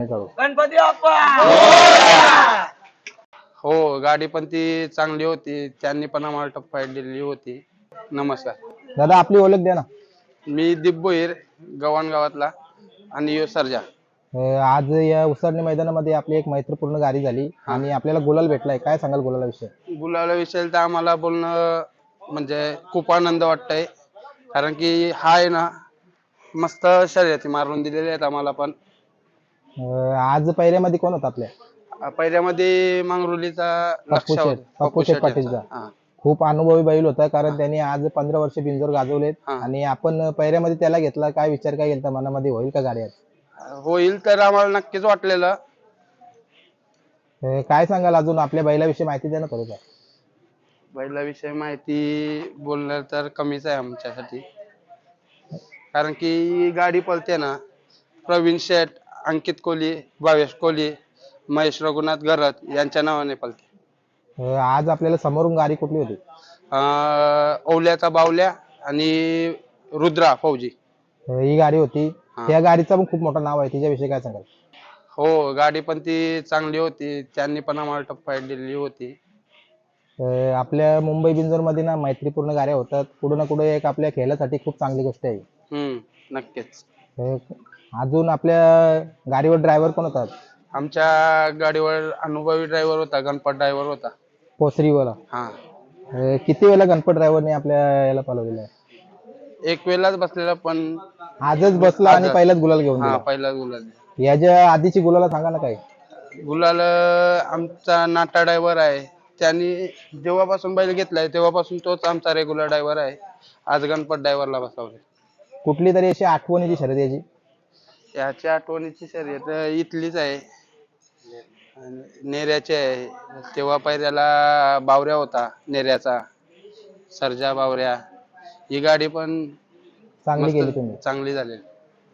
गणपती बाप्पा! हो गाडी पण ती चांगली होती. त्यांनी पण आम्हाला टप्पा दिलेली होती. नमस्कार. दादा आपली ओळख द्या ना. मी दीप भोईर गव्हाण गावातला आणि यो सर्जा. अं, आज या उसरणी मैदानामध्ये आपली एक मैत्रीपूर्ण गाडी झाली आणि आपल्याला गुलाल भेटलाय. काय सांगाल गुलाला विषय? गुलाला विषयी तर आम्हाला बोलणं म्हणजे खूप आनंद वाटतंय. कारण की हा आहे ना मस्त शर्यती मारून दिलेल्या आहेत आम्हाला पण. अं, आज पहिऱ्यामध्ये कोण होता आपल्या? पहिल्यामध्ये मांगरुलीचा लक्ष शेठ, पप्पू शेठ पाटीलचा. हा. खूप अनुभवी बैल होता कारण त्यांनी आज पंधरा वर्ष बिंजोर गाजवलेत. हा. आणि आपण पहिऱ्यामध्ये त्याला घेतला काय विचार काय केला मनामध्ये? होईल का गाडी आज? होईल तर आम्हाला नक्कीच वाटलेलं. अं, काय सांगाल अजून आपल्या बैलाविषयी माहिती द्या ना थोडं बैलाविषयी माहिती बोलणार तर कमीच आहे आमच्यासाठी. कारण की गाडी पळते ना. प्रवीण शेठ अंकित कोहली भावेश कोहली महेश रघुनाथ गरत यांच्या नावाने पळते अं, आज आपल्याला समोरून गाडी कुठली होती? अं, ओवल्याचा बावल्या आणि रुद्रा फौजी. अं, ही गाडी होती. हा. त्या गाडीचं पण खूप मोठं नाव आहे. तिच्याविषयी काय सांगाल? हो गाडी पण ती चांगली होती. त्यांनी पण आम्हाला टप्पा दिलेली होती. अं, आपल्या मुंबई बिंजोरमध्ये ना मैत्रीपूर्ण गाड्या होतात. कुठं ना कुठं एक आपल्या खेळासाठी खूप चांगली गोष्ट आहे. हम्म नक्कीच. अं, अजून आपल्या गाडीवर ड्रायव्हर कोण होतात आमच्या गाडीवर अनुभवी ड्रायव्हर होता गणपत ड्रायव्हर होता. पोसरीवाला हा. अं, किती वेळा गणपत ड्रायव्हरने आपल्या याला पळवलेलं आहे? एक वेळाच बसलेला पण आजच बसला आणि. पहिलाच गुलाल घेऊन हा गेला. पहिला गुलाल याच्या आधीची गुलाला सांगा ना काय गुलाल आमचा नाटा ड्रायव्हर आहे. त्यांनी जेव्हापासून बैल घेतलाय तेव्हापासून तोच आमचा रेग्युलर ड्रायव्हर आहे. आज गणपत ड्रायव्हरला बसवले कुठली तरी अशी आठवणीची शर्यत याची याच्या आठवणीची शर्यत इथलीच आहे. आणि नेऱ्याची आहे. तेव्हा पहिल्याला बावऱ्या होता नेऱ्याचा. सर्जा बावऱ्या. ही गाडी पण चांगली केली मस्त तुम्ही. चांगली झालेली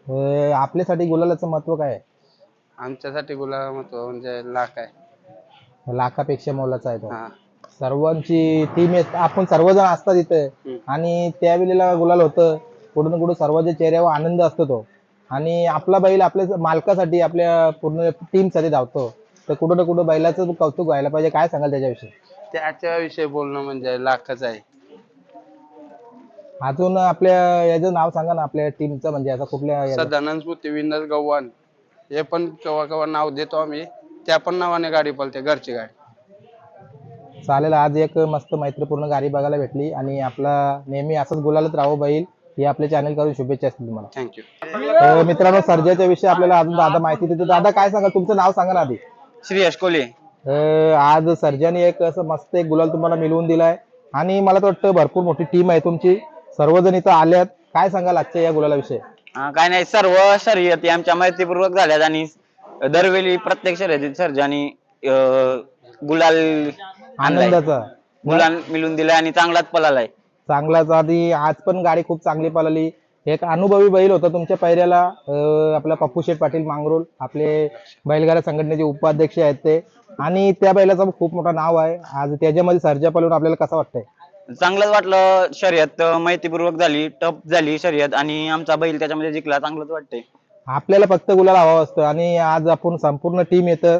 अं, आपल्यासाठी गुलालाचं महत्त्व काय आहे? आमच्यासाठी गुलाल महत्त्व म्हणजे लाख आहे. लाखापेक्षा मोलाचा आहे तो. हा. सर्वांची टीम येत आपण सर्वजण असतात इथे. हम्म. आणि त्यावेळेला गुलाल होतं. कुठं ना कुठं सर्वांच्या चेहऱ्यावर आनंद असतो तो. आणि आपला बैल आपल्या मालकासाठी आपल्या पूर्ण टीमसाठी धावतो. तर कुठं ना कुठं बैलाचं कौतुक व्हायला पाहिजे. काय सांगाल त्याच्याविषयी? त्याच्याविषयी बोलणं म्हणजे लाखच आहे. अजून आपल्या याचं नाव सांगा ना आपल्या टीमचं म्हणजे आता कुठल्या याचं? सदानंद स्मृती विंदर गव्हाण. हे पण केव्हा केव्हा नाव देतो आम्ही. त्या पण नावाने गाडी पळते घरची गाडी. चालेल आज एक मस्त मैत्रीपूर्ण गाडी बघायला भेटली. आणि आपला नेहमी असंच गुलालच राहो बैल. ही आपल्या चॅनल करून शुभेच्छा असतील तुम्हाला. थँक्यू तर मित्रांनो सर्जाच्या विषयी आपल्याला अजून दादा माहिती देतो. दादा काय सांगा तुमचं नाव सांगा ना आधी श्रेयश कोले. अं, आज सर्जाने एक असं मस्त एक गुलाल तुम्हाला मिळवून दिलाय. आणि मला तर वाटतं भरपूर मोठी टीम आहे तुमची. सर्वजण इथं आल्यात. काय सांगाल आजच्या या गुलालाविषयी हा, काय नाही सर्व शर्यती आमच्या मैत्रीपूर्वक झाल्यात आणि दरवेळी प्रत्येक शर्यतीत सर्जानी अं, गुलाल. आनंदाचा. गुलाल मिळून दिलाय आणि चांगलाच पळालाय चांगलाच. आधी आज पण गाडी खूप चांगली पळाली. एक अनुभवी बैल होता तुमच्या पैऱ्याला आपला पप्पू शेठ पाटील मांगरोल आपले बैलगाडा संघटनेचे उपाध्यक्ष आहेत ते. आणि त्या बैलाचं खूप मोठं नाव आहे. आज त्याच्यामध्ये सर्जा पळून आपल्याला कसं वाटतंय? चांगलंच वाटलं शर्यत माहितीपूर्वक झाली टप झाली शर्यत आणि आमचा बैल त्याच्यामध्ये जिंकला चांगलंच वाटतंय. आपल्याला फक्त गुलाल हवा असतं आणि आज आपण संपूर्ण टीम येतं.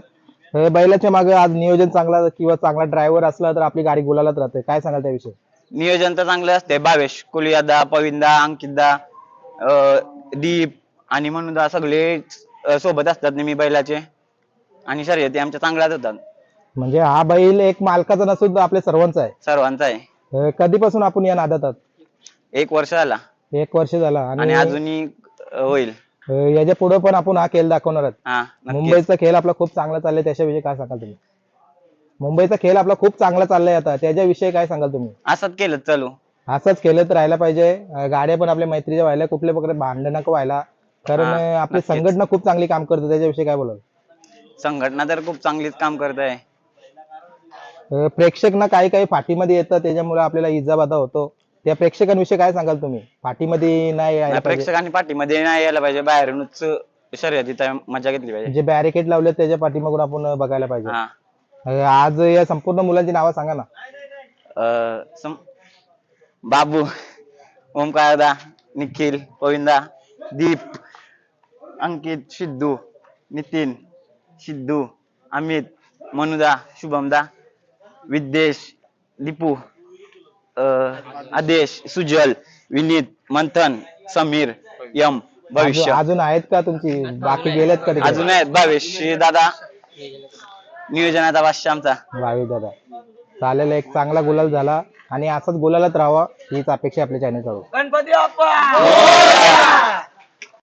बैलाच्या मागे आज नियोजन चांगला किंवा चांगला ड्रायव्हर असला तर आपली गाडी गुलालात राहते. काय सांगाल त्याविषयी? नियोजन तर चांगलं असते. भावेश कुलियादा पविंदा अंकितदा अं, दीप आणि म्हणून सगळे अं, सोबत असतात नेहमी बैलाचे. आणि शर्यती आमच्या चांगल्याच होतात. म्हणजे हा बैल एक मालकाचा नसून आपल्या सर्वांचा आहे. सर्वांचा आहे. अं, कधीपासून आपण या नादात आहात? एक वर्ष झाला. एक वर्ष झाला आणि आणि अजूनही अं, होईल. अं, याच्यापुढे पण आपण हा खेळ दाखवणार आहोत. हा नक्कीच. मुंबईचा खेळ आपला खूप चांगला चाललाय त्याच्याविषयी काय सांगाल तुम्ही? मुंबईचा खेळ आपला खूप चांगला चाललाय आता. त्याच्याविषयी काय सांगाल तुम्ही? असंच केलं चालू. असंच केलं तर राहायला पाहिजे. अं, गाड्या पण आपल्या मैत्रीच्या व्हायला कुठल्या प्रकारे भांडण नको व्हायला. कारण हा, अं, आपली नक्कीच. संघटना खूप चांगली काम करते. त्याच्याविषयी काय बोलाल? संघटना तर खूप चांगलीच काम करत आहे. अं, प्रेक्षक ना काही काही फाटीमध्ये येतं. त्याच्यामुळे आपल्याला इजाबाधा होतो. त्या प्रेक्षकांविषयी काय सांगाल तुम्ही? फाटीमध्ये नाही यायला पाहिजे. प्रेक्षकांनी पाठीमध्ये नाही यायला पाहिजे. बाहेरूनच शर्यतीत मजा घेतली पाहिजे. जे बॅरिकेड लावले त्याच्या पाठीमागून आपण बघायला पाहिजे. हा. आज या संपूर्ण मुलांची नावं सांगा ना. अं, सम- बाबू ओमकारदा निखिल गोविंदा दीप अंकित सिद्धू नितीन सिद्धू अमित मनुदा शुभमदा विद्येश दीपू अं, आदेश सुजल विनीत मंथन समीर यम भविष्य. अजून- अजून आहेत का तुमची? बाकी गेलेत का तिकडे? अजून आहेत. भावेश दादा. नियोजनाचा बादशाह आमचा. भावी दादा. चालेल एक चांगला गुलाल झाला आणि असंच गुलालच राहावा हीच अपेक्षा आपल्या चॅनलकडून. गणपती बाप्पा!